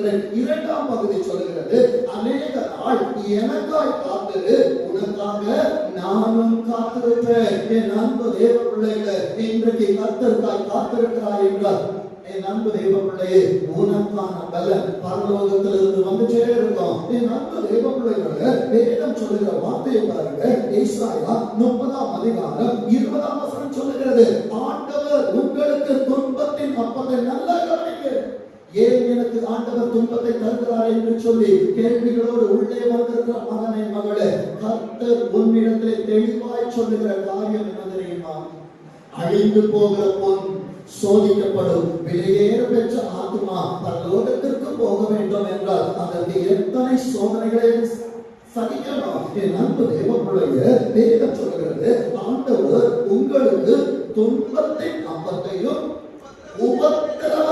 சொல்லுகிறேன். இரண்டாம் பகுதி சொல்லுகிறது அநேக நாள் எனக்காய் காத்திரு உனக்காக நானும் காத்திருப்பேன். என் அன்பு தேவ பிள்ளைகளை இன்றைக்கு கத்தருக்காய் காத்திருக்கிறாய் என்றார். என் அன்பு தெய்வ பிள்ளையே உனக்கான பலன் பரலோகத்திலிருந்து வந்துட்டே இருக்கும் என் அன்பு தெய்வ பிள்ளைகளை வேதம் சொல்லுகிற வார்த்தையை பாருங்க. ஏசாயா முப்பதாம் அதிகாரம் இருபதாம் வசனம் சொல்லுகிறது ஆண்டவர் உங்களுக்கு துன்பத்தின் அப்பத்தை நல்லா கவனிக்க. ஏன் ஆண்டவர் துன்பத்தை தருகிறார் என்று சொல்லி கேள்விகளோடு உள்ளே வந்திருக்கிற மகனை மகளே கர்த்தர் உன்னிடத்திலே தெளிவாய் சொல்லுகிற காரியம் என்ன தெரியுமா? அழிந்து போகிற பொன் சோதிக்கப்படும் விலையேற பெற்ற ஆத்மா பரலோகத்திற்கு போக வேண்டும் என்றால் அதற்கு எத்தனை சோதனைகளை சகிக்கணும்? என் அன்பு தேவனுடைய வேதம் சொல்கிறது ஆண்டவர் உங்களுக்கு துன்பத்தின் அப்பத்தையும் உபத்திரவ